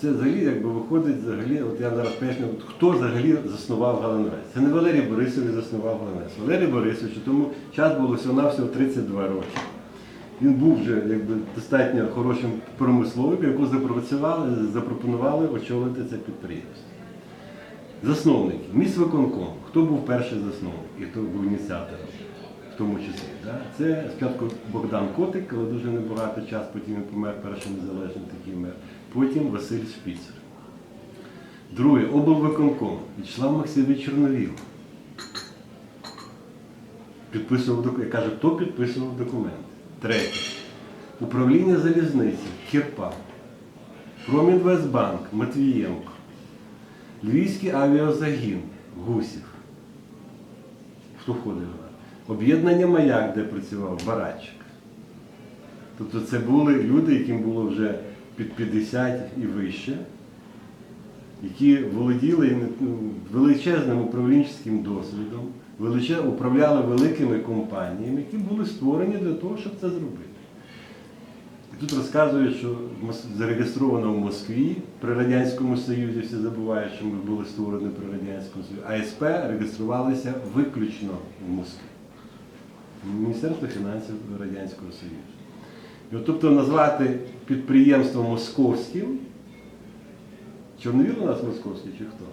це взагалі якби виходить взагалі, от я зараз поясню, хто взагалі заснував Галанвець. Це не Валерій Борисович заснував Галанвець. Валерій Борисович, тому час було всього-навсього 32 роки. Він був вже якби достатньо хорошим промисловиком, яку запропонували очолити це підприємство. Засновники, міськвиконком. Хто був перший засновник і хто був ініціатором, в тому числі. Да? Це спочатку Богдан Котик, але дуже небагато час, потім він помер перший незалежний такий мер. Потім Василь Шпіцер. Друге, облвиконком Вячеслав Максимович Чорновіл. Підписував документи. Каже, хто підписував документи. Третє. Управління залізниці Кірпа. Промінвестбанк Матвієнко. Львівський авіазагін Гусів. Хто входив? Об'єднання Маяк, де працював Барачик. Тобто це були люди, яким було вже під 50 і вище, які володіли ну, величезним управлінчим досвідом, управляли великими компаніями, які були створені для того, щоб це зробити. Тут розказують, що зареєстровано в Москві при Радянському Союзі, всі забувають, що ми були створені при Радянському Союзі, а СП реєструвалися виключно в Москві. Міністерство фінансів Радянського Союзу. І от, тобто назвати підприємство московським. Чорновіл у нас московський чи хто?